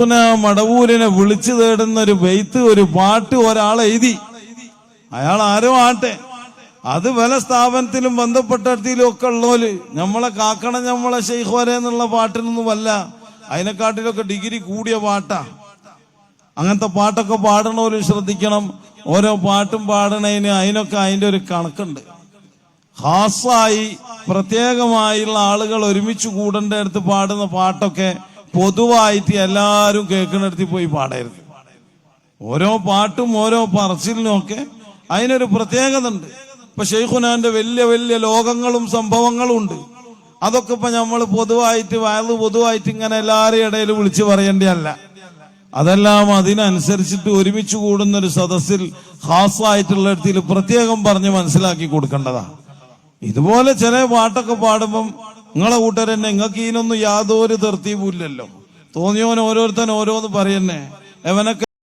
പിന്നെ മടവൂരിനെ വിളിച്ചു തേടുന്ന ഒരു വെയ്ത്ത് ഒരു പാട്ട് ഒരാൾ എഴുതി. അയാൾ ആരും ആട്ടെ. അത് പല സ്ഥാപനത്തിലും ബന്ധപ്പെട്ടിടത്തിലും ഒക്കെ ഉള്ളോൽ നമ്മളെ കാക്കണം നമ്മളെ ഷെയ്ഖോരെ എന്നുള്ള പാട്ടിനൊന്നുമല്ല. അതിനെക്കാട്ടിലൊക്കെ ഡിഗ്രി കൂടിയ പാട്ടാ. അങ്ങനത്തെ പാട്ടൊക്കെ പാടണോര് ശ്രദ്ധിക്കണം. ഓരോ പാട്ടും പാടണതിന് അതിനൊക്കെ അതിന്റെ ഒരു കണക്കുണ്ട്. ഹാസായി പ്രത്യേകമായുള്ള ആളുകൾ ഒരുമിച്ച് കൂടേണ്ട അടുത്ത് പാടുന്ന പാട്ടൊക്കെ പൊതുവായിട്ട് എല്ലാവരും കേൾക്കുന്നിടത്ത് പോയി പാടരുത്. ഓരോ പാട്ടും ഓരോ പറച്ചിലിനും ഒക്കെ അതിനൊരു പ്രത്യേകത ഉണ്ട് ഇപ്പൊ ഷെയ്ഖുനാന്റെ വലിയ വലിയ ലോകങ്ങളും സംഭവങ്ങളും ഉണ്ട്. അതൊക്കെ ഇപ്പൊ നമ്മൾ പൊതുവായിട്ട് വയത് പൊതുവായിട്ട് ഇങ്ങനെ എല്ലാവരും ഇടയിൽ വിളിച്ചു പറയേണ്ടതല്ല. അതെല്ലാം അതിനനുസരിച്ചിട്ട് ഒരുമിച്ച് കൂടുന്ന ഒരു സദസ്സിൽ ഹാസായിട്ടുള്ള ഇടത്തിൽ പ്രത്യേകം പറഞ്ഞ് മനസ്സിലാക്കി കൊടുക്കേണ്ടതാണ്. ഇതുപോലെ ചില പാട്ടൊക്കെ പാടുമ്പം നിങ്ങളെ കൂട്ടരെന്നെ നിങ്ങൾക്ക് ഇതിനൊന്നും യാതൊരു തെർത്തീവും ഇല്ലല്ലോ. തോന്നിയവൻ ഓരോരുത്തൻ ഓരോന്ന് പറയുന്നേ. എവനൊക്കെ